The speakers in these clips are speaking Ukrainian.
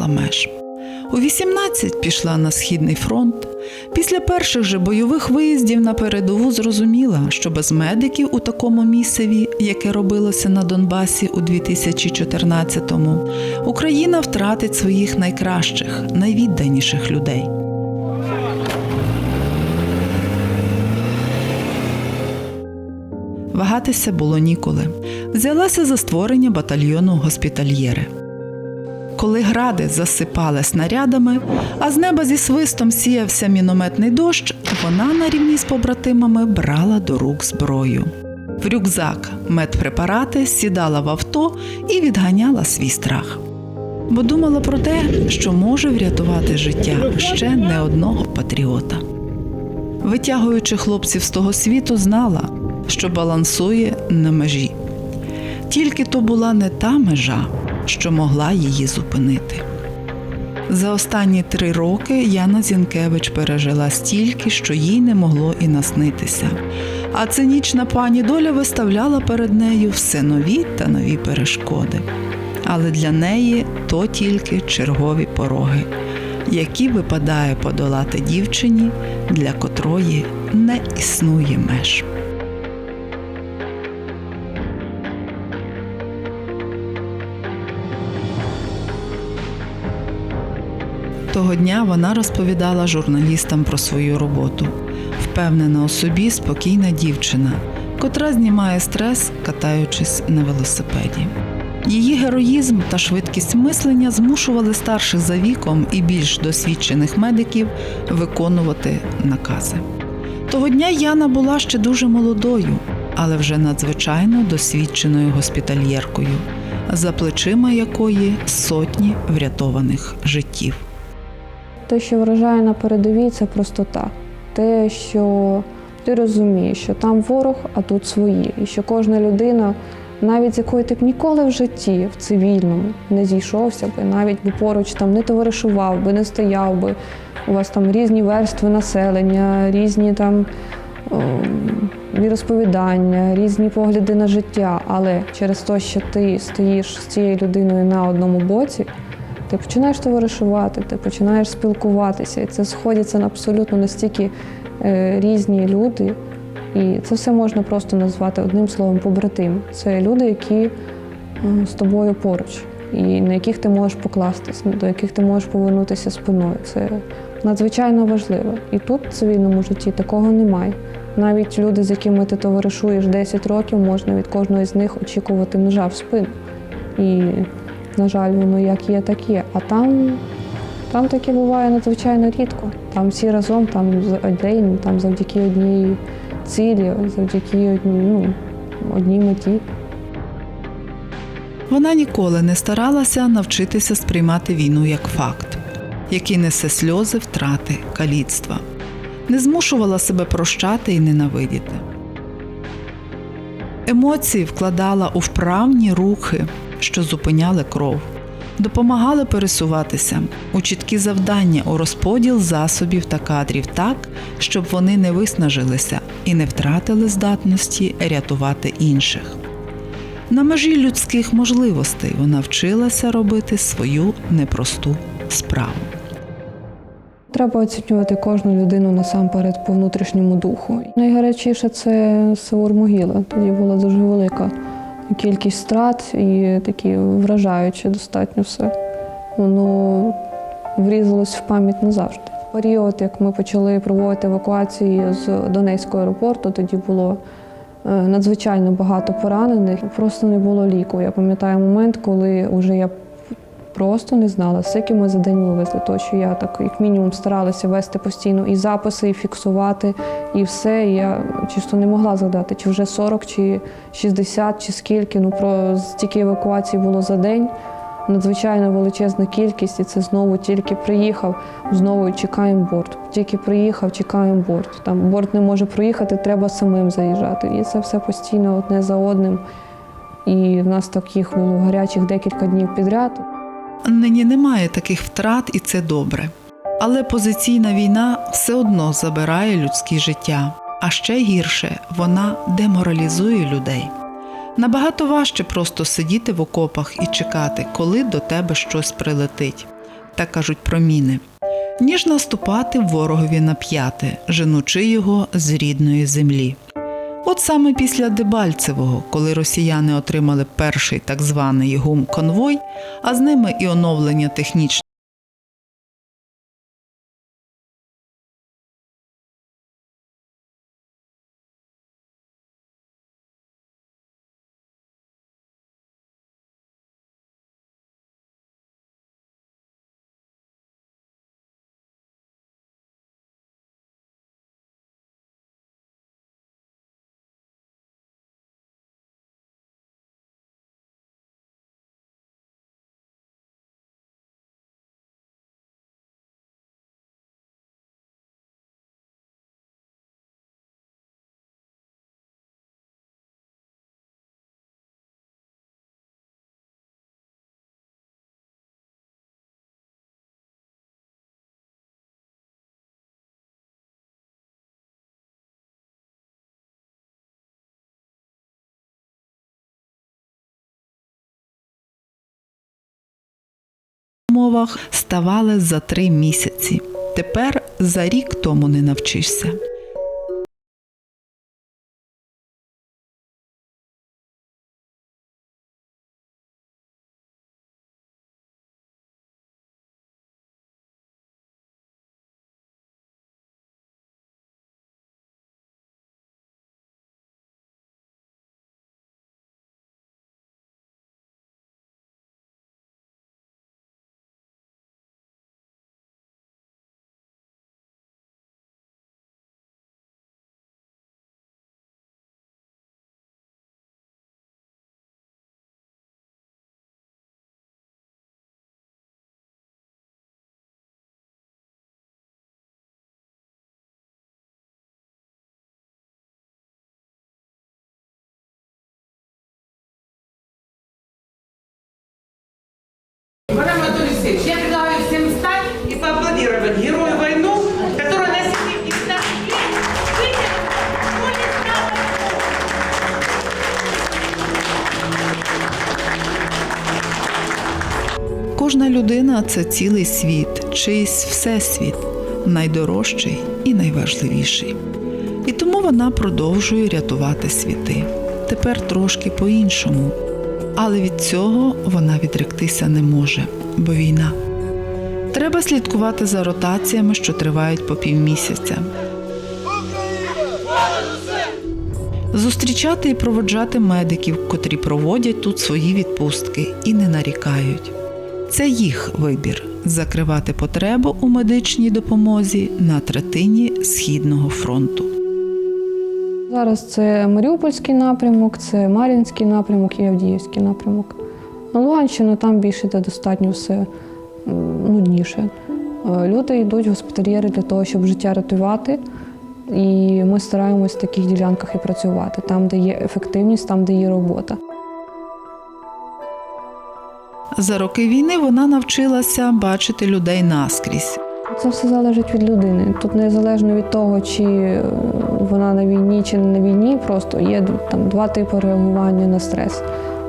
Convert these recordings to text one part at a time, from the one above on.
знала меж. У 18 пішла на східний фронт. Після перших же бойових виїздів на передову зрозуміла, що без медиків у такому місцеві, яке робилося на Донбасі у 2014-му, Україна втратить своїх найкращих, найвідданіших людей. Вагатися було ніколи. Взялася за створення батальйону госпітальєри. Коли гради засипали снарядами, а з неба зі свистом сіявся мінометний дощ, вона на рівні з побратимами брала до рук зброю. В рюкзак медпрепарати сідала в авто і відганяла свій страх. Бо думала про те, що може врятувати життя ще не одного патріота. Витягуючи хлопців з того світу, знала, що балансує на межі. Тільки то була не та межа, що могла її зупинити. За останні три роки Яна Зінкевич пережила стільки, що їй не могло і наснитися. А цинічна пані доля виставляла перед нею все нові та нові перешкоди. Але для неї то тільки чергові пороги, які випадає подолати дівчині, для котрої не існує меж. Того дня вона розповідала журналістам про свою роботу. Впевнена у собі, спокійна дівчина, котра знімає стрес, катаючись на велосипеді. Її героїзм та швидкість мислення змушували старших за віком і більш досвідчених медиків виконувати накази. Того дня Яна була ще дуже молодою, але вже надзвичайно досвідченою госпітальєркою, за плечима якої сотні врятованих життів. Те, що вражає на передовій, це простота. Те, що ти розумієш, що там ворог, а тут свої. І що кожна людина, навіть з якою ти б ніколи в житті в цивільному не зійшовся би, навіть би поруч там не товаришував би, не стояв би. У вас там різні верстви населення, різні там ем, віросповідання, різні погляди на життя. Але через те, що ти стоїш з цією людиною на одному боці, ти починаєш товаришувати, ти починаєш спілкуватися, і це сходяться на абсолютно настільки е, різні люди. І це все можна просто назвати одним словом побратим. Це люди, які е, з тобою поруч, і на яких ти можеш покластись, до яких ти можеш повернутися спиною. Це надзвичайно важливо. І тут в цивільному житті такого немає. Навіть люди, з якими ти товаришуєш 10 років, можна від кожного з них очікувати ножа в спину. І на жаль, воно як є, так є. А там, там таке буває надзвичайно рідко. Там всі разом, там один, там завдяки одній цілі, завдяки одній, ну, одній меті. Вона ніколи не старалася навчитися сприймати війну як факт, який несе сльози, втрати, каліцтва, не змушувала себе прощати і ненавидіти. Емоції вкладала у вправні рухи, що зупиняли кров, допомагали пересуватися у чіткі завдання у розподіл засобів та кадрів так, щоб вони не виснажилися і не втратили здатності рятувати інших. На межі людських можливостей вона вчилася робити свою непросту справу. Треба оцінювати кожну людину насамперед по внутрішньому духу. Найгарячіше це Саур Могила. Тоді була дуже велика кількість страт і такі вражаючі достатньо все. Воно врізалось в пам'ять назавжди. Період, як ми почали проводити евакуації з Донецького аеропорту, тоді було е, надзвичайно багато поранених. Просто не було ліку. Я пам'ятаю момент, коли вже я просто не знала, скільки ми за день вивезли. То що я так як мінімум старалася вести постійно і записи, і фіксувати, і все. І я чисто не могла згадати, чи вже 40, чи 60, чи скільки. Ну про стільки евакуацій було за день. Надзвичайно величезна кількість, і це знову тільки приїхав, знову чекаємо борт. Тільки приїхав, чекаємо борт. Там борт не може проїхати, треба самим заїжджати. І це все постійно одне за одним. І в нас таких було гарячих декілька днів підряд. Нині немає таких втрат, і це добре. Але позиційна війна все одно забирає людське життя, а ще гірше вона деморалізує людей. Набагато важче просто сидіти в окопах і чекати, коли до тебе щось прилетить. так кажуть про міни, ніж наступати ворогові на п'яти, женучи його з рідної землі. От саме після Дебальцевого, коли росіяни отримали перший так званий гум-конвой, а з ними і оновлення технічної мовах ставали за три місяці. Тепер за рік тому не навчишся. Иван Анатольевич, я предлагаю всем встать и поаплодировать герою войну, который на сегодняшний день вытер школьный страх. Кожна людина це цілий світ, чийсь всесвіт, найдорожчий і найважливіший. І тому вона продовжує рятувати світи. Тепер трошки по-іншому. але від цього вона відректися не може, бо війна. Треба слідкувати за ротаціями, що тривають по півмісяця. Зустрічати і проводжати медиків, котрі проводять тут свої відпустки і не нарікають. Це їх вибір закривати потребу у медичній допомозі на третині Східного фронту. Зараз це Маріупольський напрямок, це Мар'їнський напрямок і Авдіївський напрямок. На Луганщину там більше де достатньо все нудніше. Е, Люди йдуть в госпітальєри для того, щоб життя рятувати. І ми стараємось в таких ділянках і працювати, там, де є ефективність, там, де є робота. За роки війни вона навчилася бачити людей наскрізь. Це все залежить від людини. Тут незалежно від того, чи вона на війні, чи не на війні, просто є там два типи реагування на стрес.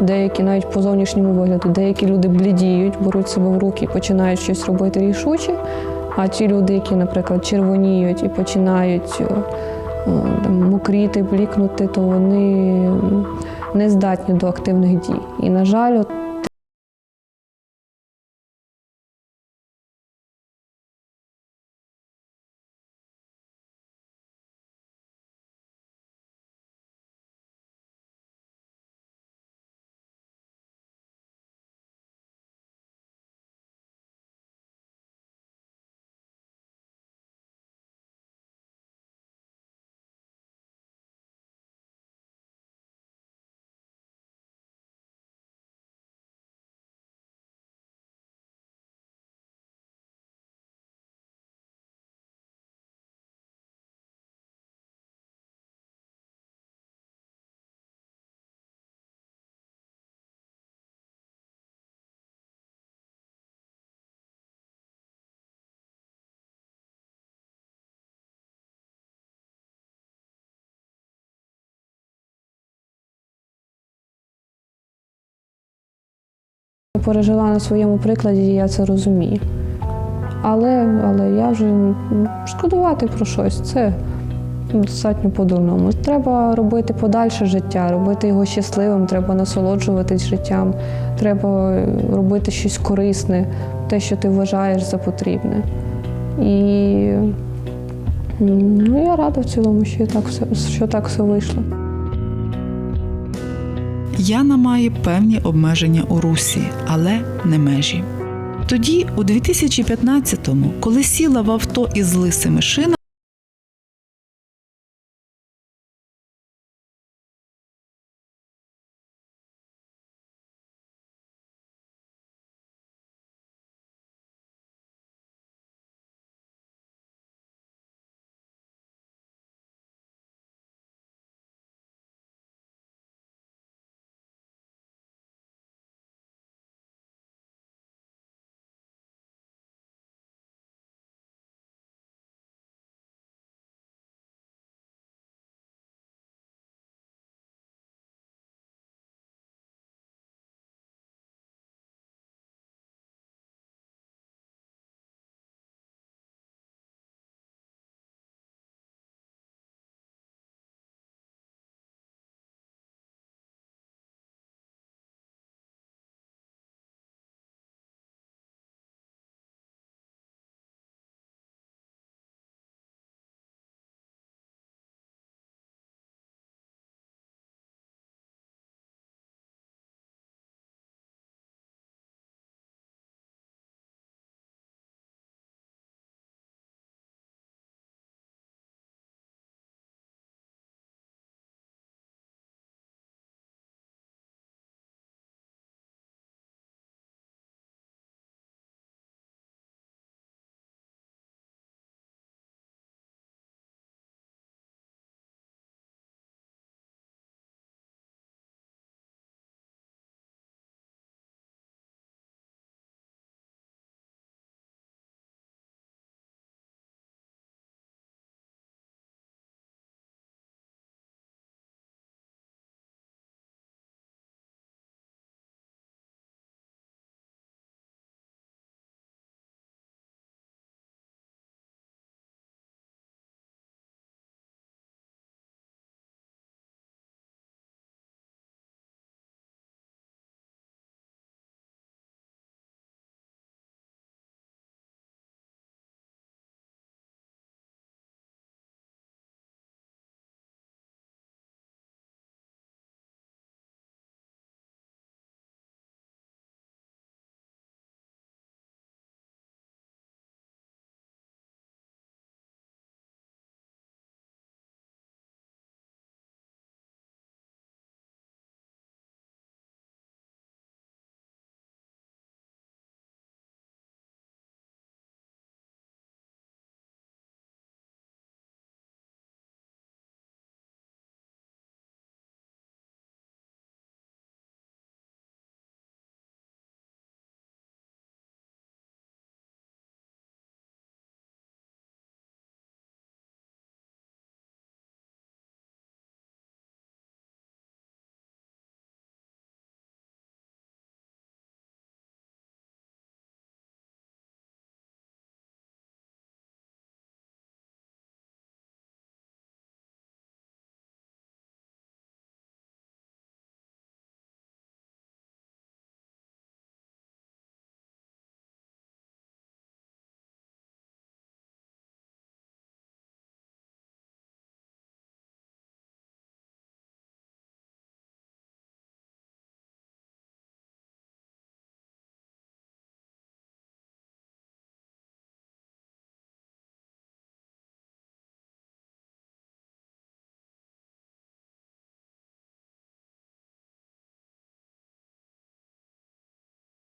Деякі навіть по зовнішньому вигляду, деякі люди блідіють, беруть себе в руки і починають щось робити рішуче. А ті люди, які, наприклад, червоніють і починають е, там, мокріти, блікнути, то вони не здатні до активних дій. І, на жаль, пережила на своєму прикладі, я це розумію. Але, але я вже шкодувати про щось. Це достатньо по-дурному. Треба робити подальше життя, робити його щасливим, треба насолоджуватись життям, треба робити щось корисне, те, що ти вважаєш за потрібне. І ну, я рада в цілому, що так все, що так все вийшло. Яна має певні обмеження у русі, але не межі. Тоді, у 2015-му, коли сіла в авто із лисими шинами,